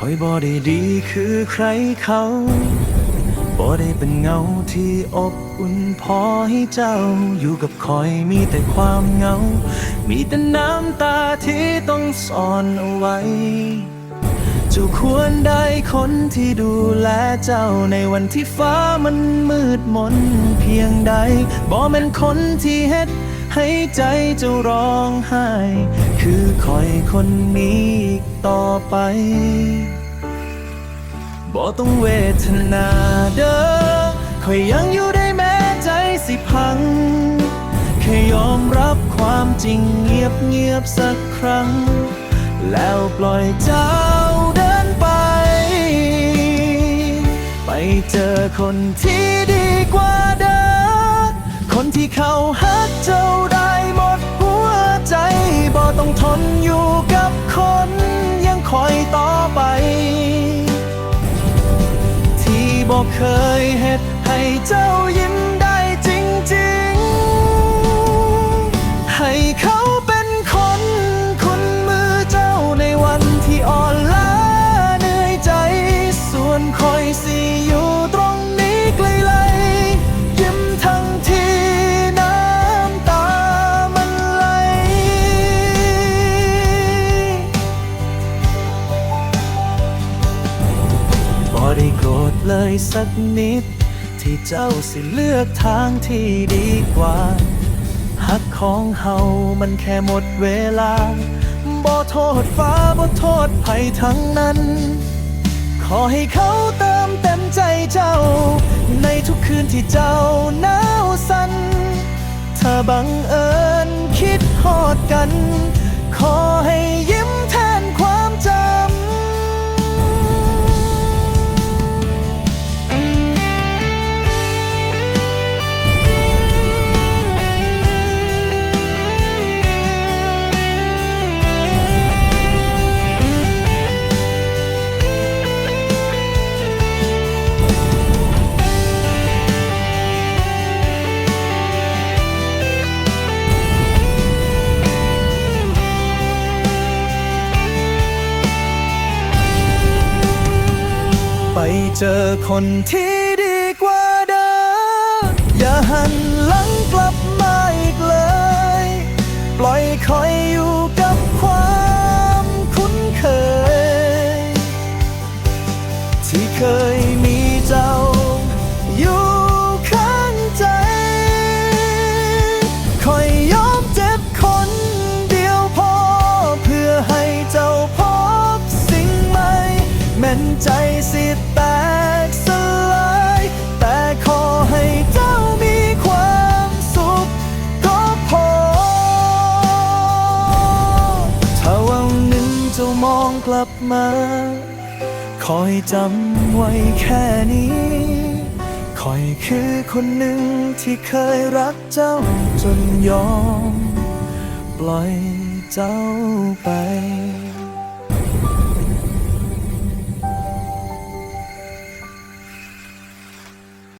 คอยบ่ได้ดีคือใครเขาบ่ได้เป็นเงาที่อบอุ่นพอให้เจ้า อยู่กับคอยมีแต่ความเงา มีแต่น้ำตาที่ต้องซ่อนเอาไว้เจ้าควรได้คนที่ดูแลเจ้าในวันที่ฟ้ามันมืดมนเพียงใดบ่แม่นคนที่เฮ็ดให้ใจเจ้าร้องไห้ คือคอยคนนี้ กต่อไป บ่ต้องเวทนาเด้อคอยยังอยู่ได้แม้ใจสิพัง แค่ยอมรับความจริงเงียบเงียบสักครั้ง แล้วปล่อยเจ้าเดินไป ไปเจอคนที่ดีกว่าเดิมคนที่เขาฮักเจ้าได้หมดหัวใจบ่ต้องทน บอกเคยเฮ็ดให้เจ้ายิ้มได้ เลยสักนิด ที่เจ้าสิเลือกทางที่ดีกว่าหักของเฮามันแค่หมดเวลาบ่โทษฟ้าบ่โทษภัยทั้งนั้น ขอให้เขาเติมเต็มใจเจ้า ในทุกคืนที่เจ้าหนาวสั่นถ้าบังเอิญคิดฮอดกัน ไปเจอคนที่ดีกว่าเดิมอย่าหันหลังกลับมาอีกเลย ปล่อยคอยอยู่กับความคุ้นเคย ที่เคยมีเจ้าอยู่ข้างใจ คอยยอมเจ็บคนเดียวพอ เพื่อให้เจ้าพบสิ่งใหม่แม่นใจ มองกลับมา คอยจำไว้แค่นี้ คอยคือคนหนึ่งที่เคยรักเจ้าจนยอม ปล่อยเจ้าไป